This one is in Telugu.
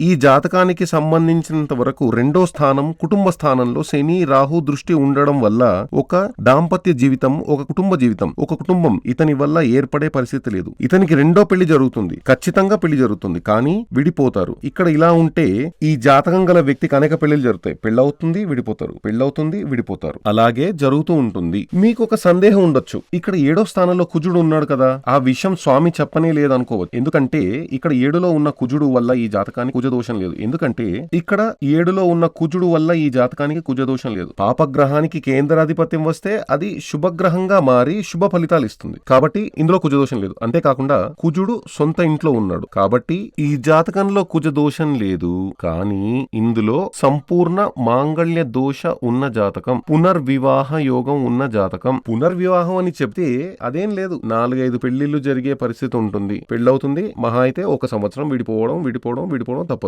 ఈ జాతకానికి సంబంధించినంత వరకు రెండో స్థానం కుటుంబ స్థానంలో శని రాహు దృష్టి ఉండడం వల్ల ఒక దాంపత్య జీవితం ఒక కుటుంబ జీవితం ఒక కుటుంబం ఇతని వల్ల ఏర్పడే పరిస్థితి లేదు. ఇతనికి రెండో పెళ్ళి జరుగుతుంది. ఖచ్చితంగా పెళ్ళి జరుగుతుంది. కానీ విడిపోతారు. ఇక్కడ ఇలా ఉంటే ఈ జాతకం గల వ్యక్తికి అనేక పెళ్ళిలు జరుగుతాయి. పెళ్ళవుతుంది విడిపోతారు. పెళ్ళవుతుంది విడిపోతారు. అలాగే జరుగుతూ ఉంటుంది. మీకు ఒక సందేహం ఉండొచ్చు. ఇక్కడ ఏడో స్థానంలో కుజుడు ఉన్నాడు కదా. ఆ విషయం స్వామి చెప్పనే లేదనుకోవచ్చు ఎందుకంటే ఇక్కడ ఏడులో ఉన్న కుజుడు వల్ల ఈ జాతకానికి కుజదోషం లేదు. ఎందుకంటే ఇక్కడ ఏడులో ఉన్న కుజుడు వల్ల ఈ జాతకానికి కుజదోషం లేదు. పాపగ్రహానికి కేంద్రాధిపత్యం వస్తే అది శుభగ్రహంగా మారి శుభ ఫలితాలు ఇస్తుంది. కాబట్టి ఇందులో కుజదోషం లేదు. అంతేకాకుండా కుజుడు సొంత ఇంట్లో ఉన్నాడు. కాబట్టి ఈ జాతకంలో కుజదోషం లేదు. కానీ ఇందులో సంపూర్ణ మాంగళ్య దోష ఉన్న జాతకం పునర్వివాహ యోగం ఉన్న జాతకం. పునర్వివాహం అని చెప్తే అదేం లేదు. నాలుగైదు పెళ్ళిళ్ళు జరిగే పరిస్థితి ఉంటుంది. పెళ్ళవుతుంది. మహా అయితే ఒక సంవత్సరం విడిపోవడం విడిపోవడం విడిపోవడం